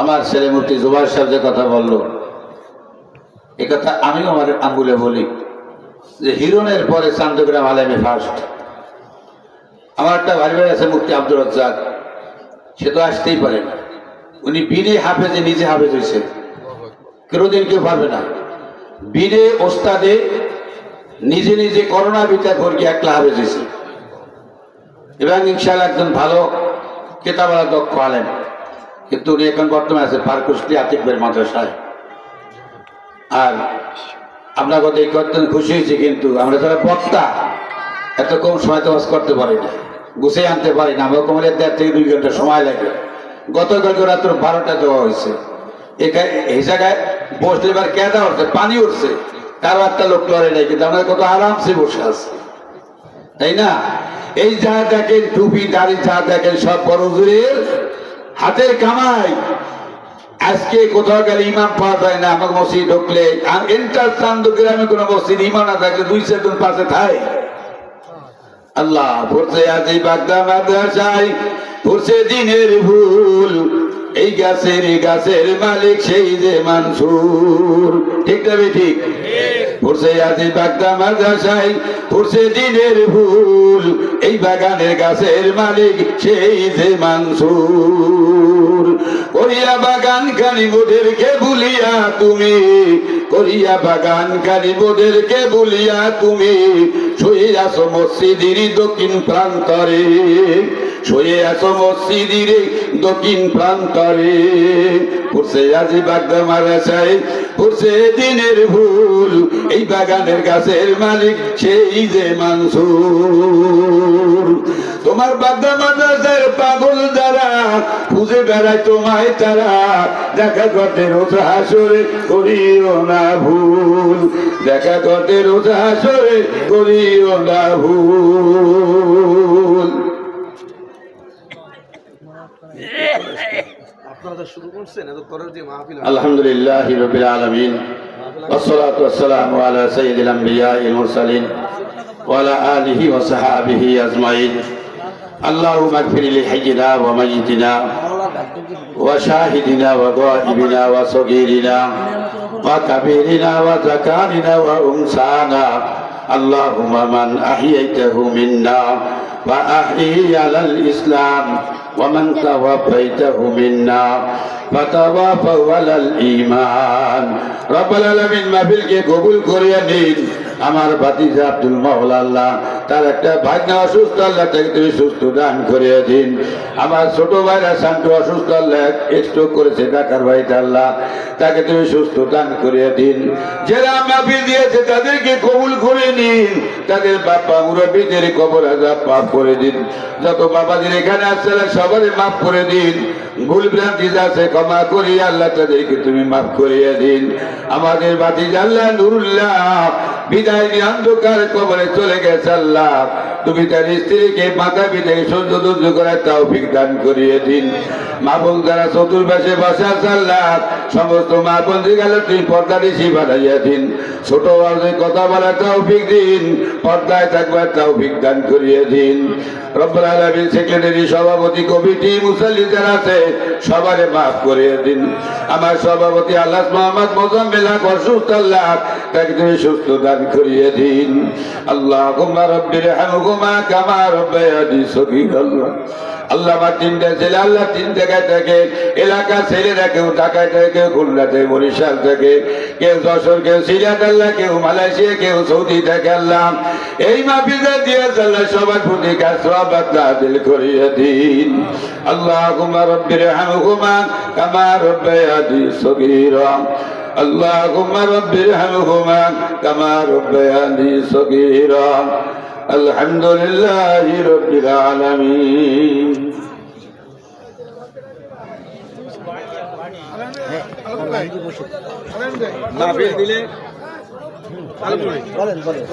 আমার ছেলে মুফতি জুবাইর সাহেব যে কথা বলল, এ কথা আমিও আমার আঙ্গুলে বলি যে হিরনের পরে চান্দগ্রাম আলেমে ফার্স্ট আমার একটা ভাই ভাই আছে মুক্তি আব্দুর রাজ্জাক। সে তো আসতেই পারে না। উনি বিনে হাফেজে, নিজে হাফেজ হয়েছে কোনোদিন কেউ পারবে না। বিনে ওস্তাদে নিজে নিজে করোনা বিদ্যা করিয়ে একলা হাফেজ হয়েছে এবং ইনশাল্লাহ একজন ভালো কেতাবালা দক্ষ আলেন কিন্তু উনি এখন বর্তমানে আছে পারকুশলি আতিকবের মাদ্রাসায়। আর আপনার কথা এই করতে খুশি হয়েছি কিন্তু আমরা যারা বক্তা, এত কম সময় তো বাস করতে পারি না, গুছিয়ে আনতে পারি না আমরা কমলে দেড় থেকে দুই ঘণ্টা সময় লাগে। গতকালকে রাত্র বারোটা দেওয়া হয়েছে এখানে এই জায়গায় বসলে এবার কেদা উঠছে পানি উঠছে। কারও একটা লোক লড়ে নাই, কিন্তু আমরা কত আরামসে বসে আছি। তাই না? এই যা দেখেন, টুপি, দাড়ি যা দেখেন, সব বড় হুজুরের হাতের কামাই। আজকে কোথাও গেলে ইমাম পাওয়া যায় না, আমাকে মসজিদ ঢুকলে। এন্টার গ্রামে কোনো মসজিদ, ইমাম না থাকলে দুই চারজন পাশে থাই। আল্লাহ পড়ছে আজ বাগদা মাদ্রাসায় পড়ছে দিনের ভুল। এই গাছের গাছের মালিক সেই যে মানসুর। ঠিক তবে ঠিক? পড়ছে আজ বাগদা মাদ্রাসায় পড়ছে দিনের ভুল। এই বাগানের গাছের মালিক সেই যে মানসুর। করিয়া বাগান কানি মোদেরকে ভুলিয়া তুমি, করিয়া বাগান কানি মোদেরকে ভুলিয়া তুমি শুয়ে আসো মসজিদের দক্ষিণ প্রান্তরে। শুয়ে আসো মসজিদের দক্ষিণ প্রান্তরে। পড়ছে আজি বাগদা মারাসায় পড়ছে দিনের ভুল। এই বাগানের গাছের মালিক সেই যে মানসুর। তোমার বাগদা মাদ্রাসার পাগল যারা, খুঁজে বেড়ায় তোমায় তারা। দেখা করতে রোজ হাসরে করিও না ভুল। দেখা করতে রোজ হাসরে করিও না ভুল। الحمد لله رب العالمين والصلاة والسلام على سيد الأنبياء المرسلين وعلى آله وصحابه أجمعين. اللهم اغفر لحجنا وميتنا وشاهدنا وغائبنا وصغيرنا وكبيرنا وزكاننا وأنسانا اللهم من أحييته منا فأحيي على الإسلام ومن توفيته منا فتوافوا على الإيمان رب العالمين মাহফিলকে কবুল করিয়া নিন আমার ভাতিজা আব্দুল মাওলা আল্লাহ তার একটা ভাগ্য অসুস্থ, আল্লাহ তাকে তুমি সুস্থ দান করিয়া দিন। আমার ছোট ভাইরা শান্ত অসুস্থ, আল্লাহ স্ট্রোক করেছে ঢাকার বাড়িতে, আল্লাহ তাকে তুমি সুস্থ দান করিয়া দিন। যারা মাহফিল দিয়েছে তাদেরকে কবুল করে নিন। তাদের বাপ্পা মুরব্বীদের কবর আজাব মাফ করে দিন। যত বাবাদের এখানে আসছে সবারই মাফ করে দিন। ভুল ভ্রান্তি আছে ক্ষমা করি আল্লাহ তাদেরকে তুমি মাফ করিয়ে দিন। আমাদের বাতি আল্লাহ নুরুল্লাহ বিদায় নিয়ে অন্ধকার কবরে চলে গেছে আল্লাহ। তুমি তার স্ত্রীকে মাথা পিঠে সহ্য ধৈর্য করার তাও দান করিয়ে দিন। মা বোন যারা চতুর্পাশে বসে আল্লাহ সমস্ত মা বোন গেলে, তুই পর্দা দিছি বাড়াইয়া দিন। ছোট বড়দের কথা বলার তৌফিক দিন, পর্দায় থাকবার তৌফিক দান করিয়ে দিন। সভাপতি মাফ করিয়ে দিন। আমার সভাপতি তাকে সুস্থ দান করিয়ে দিন। আল্লাহ আল্লাহ আল্লাহ আমার তিনটা ছেলে আল্লাহ তিন জায়গায় থাকে এলাকা ছেলেরা কেউ ঢাকায় থাকে কেউ খুলনাতে বরিশাল থেকে কেউ যশোর কেউ সিরিয়াত আল্লাহ কেউ মালয়েশিয়া কেউ সৌদি থেকে আল্লাহ এই মাফিজা দিয়ে আল্লাহ সবার প্রতি কাজ বাদলা দিল করিয়ে দিন আল্লাহ কুমার রব্বির হামুকুমা কামা রব্বায়ানি সগীরা اللهم رب ارحمهما كما ربياني صغيرا আলহামদুলিল্লাহ রব্বিল আলামিন। না বেশ দিলে। বলেন বলেন।